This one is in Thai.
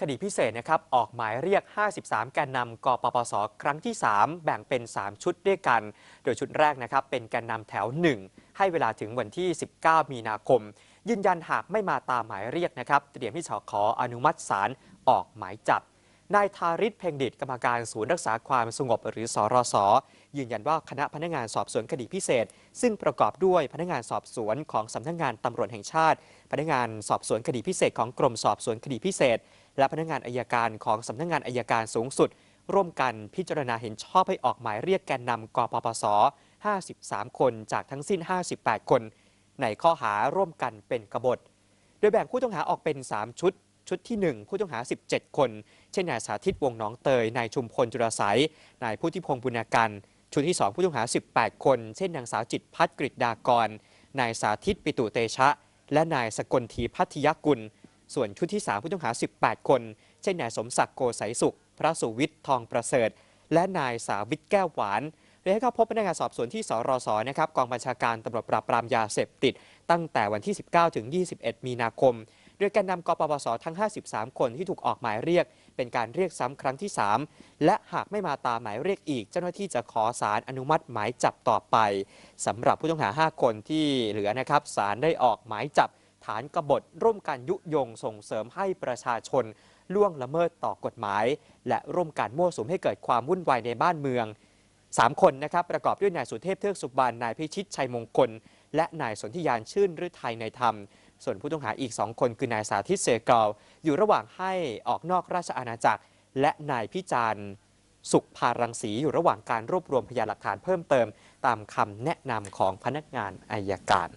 คดีพิเศษนะครับออกหมายเรียก 53 แกนนำกปปส ครั้งที่ 3 แบ่งเป็น 3 ชุดด้วยกัน โดยชุดแรกนะครับเป็นแกนนำแถว 1 ให้เวลาถึงวันที่ 19 มีนาคม ยืนยันหากไม่มาตามหมายเรียกนะครับ เตรียมที่จะขออนุมัติศาลออกหมายจับ นายทาริศเพ่งดิตกรรมการศูนย์รักษาความสงบหรือสรสยืนยันว่าคณะพนักงานสอบสวนคดีพิเศษ ซึ่งประกอบด้วยพนักงานสอบสวนของสำนักงานตำรวจแห่งชาติ พนักงานสอบสวนคดีพิเศษของกรมสอบสวนคดีพิเศษ และพนักงานอายการของสำนักงานอายการสูงสุด ร่วมกันพิจารณาเห็นชอบให้ออกหมายเรียกแกนนำกปปส 53 คนจากทั้งสิ้น 58 คน ในข้อหาร่วมกันเป็นกบฏ โดยแบ่งผู้ต้องหาออกเป็น 3 ชุด ชุดที่ 1 ผู้ต้องหา 17 คน เช่นนายสาธิตวงน้องเตย นายชุมพลจุลไสยนายพุทธิพงศ์บุญการชุดที่ 2 ผู้ต้องหา 18 คน เช่นนางสาวจิตพัฒนกฤษดากร นายสาธิตปิตุเตชะ และนายสกลทีพัทยกุล ส่วนชุดที่ 3 ผู้ต้องหา 18 คน เช่นนายสมศักดิ์โกไสยสุข พระสุวิทย์ทองประเสริฐ และนายสาวิทย์แก้วหวานโดยให้เข้าพบพนักงานสอบสวนที่สรสนะครับกองบัญชาการตำรวจปราบปรามยาเสพติด ตั้งแต่วันที่ 19 ถึง 21 มีนาคม โดยแกนนำกปปสทั้ง 53 คนที่ถูกออกหมายเรียก เป็นการเรียกซ้ำครั้งที่ 3 และหากไม่มาตามหมายเรียกอีก เจ้าหน้าที่จะขอสารอนุมัติหมายจับต่อไปสำหรับผู้ต้องหา 5 คนที่เหลือนะครับศาลได้ออกหมายจับ ฐานกบฏร่วมกันยุยงส่งเสริมให้ประชาชนล่วงละเมิดต่อกฎหมาย และร่วมกันมั่วสุมให้เกิดความวุ่นวายในบ้านเมือง 3 คนนะครับประกอบด้วยนายสุเทพเทือกสุบานนายพิชิตชัยมงคล และนายสนธิยานชื่นฤทัยในธรรม ส่วนผู้ต้องหาอีก 2 คนคือนายสาธิตเสกาวอยู่ระหว่างให้ออกนอกราชอาณาจักร และนายพิจารณ์สุขพารังสีอยู่ระหว่างการรวบรวมพยานหลักฐานเพิ่มเติม ตามคำแนะนำของพนักงานอายการ